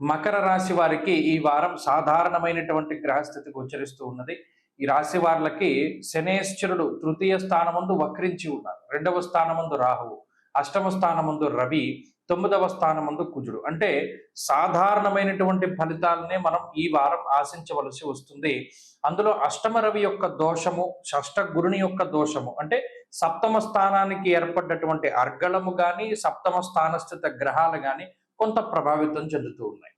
మకర రాశి వారికి ఈ వారం సాధారణమైనటువంటి గ్రహస్థితి గోచరిస్తూ ఉన్నది. ఈ రాశి వారికి శనేశ్వరుడు తృతీయ స్థానమందు వక్రించి ఉన్నారు. రెండవ స్థానమందు రాహువు అష్టమ స్థానముందు రవి తొమ్మిదవ స్థానముందు కుజుడు. అంటే సాధారణమైనటువంటి ఫలితాలనే మనం ఈ వారం ఆశించవలసి వస్తుంది. అందులో అష్టమ రవి యొక్క దోషము షష్ట గురుని యొక్క దోషము అంటే సప్తమ స్థానానికి ఏర్పడ్డటువంటి అర్గళము కానీ సప్తమ స్థానస్థిత గ్రహాలు కానీ కొంత ప్రభావితం చెందుతూ ఉన్నాయి.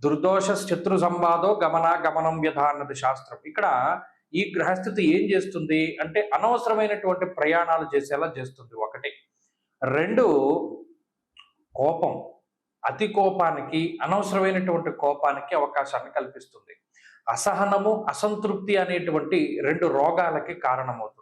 దుర్దోష శత్రు సంవాదో గమన గమనం వ్యధ అన్నది శాస్త్రం. ఇక్కడ ఈ గ్రహస్థితి ఏం చేస్తుంది అంటే అనవసరమైనటువంటి ప్రయాణాలు చేసేలా చేస్తుంది ఒకటి. రెండు కోపం. అతి కోపానికి అనవసరమైనటువంటి కోపానికి అవకాశాన్ని కల్పిస్తుంది. అసహనము అసంతృప్తి అనేటువంటి రెండు రోగాలకి కారణమవుతుంది.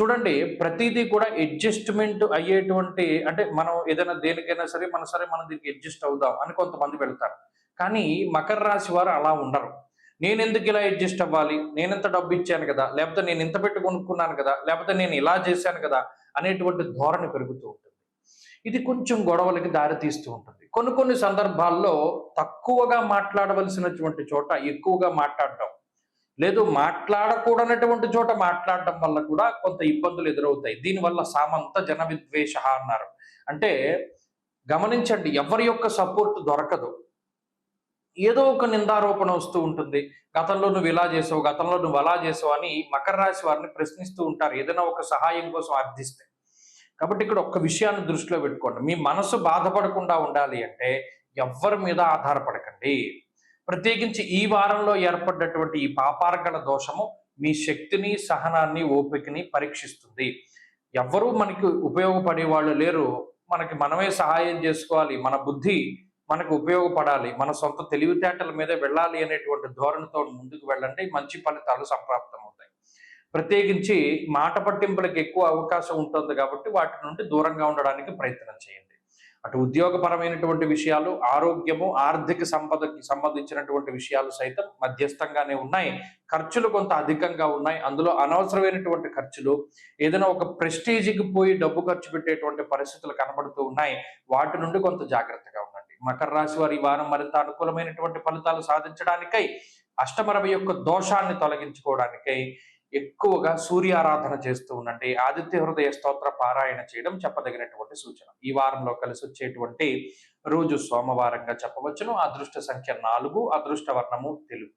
చూడండి ప్రతిదీ కూడా అడ్జస్ట్మెంట్ అయ్యేటువంటి అంటే మనం ఏదైనా దేనికైనా సరే మన సరే మనం దీనికి అడ్జస్ట్ అవుదాం అని కొంతమంది వెళ్తారు. కానీ మకర రాశి వారు అలా ఉండరు. నేను ఎందుకు ఇలా అడ్జస్ట్ అవ్వాలి? నేను ఎంత డబ్బు ఇచ్చాను కదా? లేకపోతే నేను ఇంత పెట్టి కొనుక్కున్నాను కదా? లేకపోతే నేను ఇలా చేశాను కదా? అనేటువంటి ధోరణి పెరుగుతూ ఉంటుంది. ఇది కొంచెం గొడవలకి దారితీస్తూ ఉంటుంది. కొన్ని కొన్ని సందర్భాల్లో తక్కువగా మాట్లాడవలసినటువంటి చోట ఎక్కువగా మాట్లాడడం లేదు మాట్లాడకూడనటువంటి చోట మాట్లాడడం వల్ల కూడా కొంత ఇబ్బందులు ఎదురవుతాయి. దీనివల్ల సామంత జన విద్వేష అన్నారు. అంటే గమనించండి ఎవరి యొక్క సపోర్ట్ దొరకదు. ఏదో ఒక నిందారోపణ వస్తూ ఉంటుంది. గతంలో నువ్వు ఇలా చేసావు గతంలో నువ్వు అలా చేసావు అని మకర రాశి వారిని ప్రశ్నిస్తూ ఉంటారు. ఏదైనా ఒక సహాయం కోసం అర్థిస్తే. కాబట్టి ఇక్కడ ఒక్క విషయాన్ని దృష్టిలో పెట్టుకోండి. మీ మనసు బాధపడకుండా ఉండాలి అంటే ఎవ్వరి మీద ఆధారపడకండి. ప్రత్యేకించి ఈ వారంలో ఏర్పడ్డటువంటి ఈ పాపార్గల దోషము మీ శక్తిని సహనాన్ని ఓపికని పరీక్షిస్తుంది. ఎవ్వరూ మనకి ఉపయోగపడే వాళ్ళు లేరు. మనకి మనమే సహాయం చేసుకోవాలి. మన బుద్ధి మనకు ఉపయోగపడాలి. మన సొంత తెలివితేటల మీద వెళ్ళాలి అనేటువంటి ధోరణితో ముందుకు వెళ్ళండి. మంచి ఫలితాలు సంప్రాప్తమవుతాయి. ప్రత్యేకించి మాట పట్టింపులకు ఎక్కువ అవకాశం ఉంటుంది కాబట్టి వాటి నుండి దూరంగా ఉండడానికి ప్రయత్నం చేయండి. అటు ఉద్యోగపరమైనటువంటి విషయాలు ఆరోగ్యము ఆర్థిక సంపదకి సంబంధించినటువంటి విషయాలు సైతం మధ్యస్థంగానే ఉన్నాయి. ఖర్చులు కొంత అధికంగా ఉన్నాయి. అందులో అనవసరమైనటువంటి ఖర్చులు ఏదైనా ఒక ప్రెస్టీజ్కి పోయి డబ్బు ఖర్చు పెట్టేటువంటి పరిస్థితులు కనబడుతూ ఉన్నాయి. వాటి నుండి కొంత జాగ్రత్తగా ఉండండి. మకర రాశి వారి వారం మరింత అనుకూలమైనటువంటి ఫలితాలు సాధించడానికై అష్టమరవి యొక్క దోషాన్ని తొలగించుకోవడానికై ఎక్కువగా సూర్యారాధన చేస్తూ ఉండండి ఆదిత్య హృదయ స్తోత్ర పారాయణ చేయడం చెప్పదగినటువంటి సూచన. ఈ వారంలో కలిసి వచ్చేటువంటి రోజు సోమవారంగా చెప్పవచ్చును. అదృష్ట సంఖ్య నాలుగు అదృష్ట వర్ణము తెలుగు.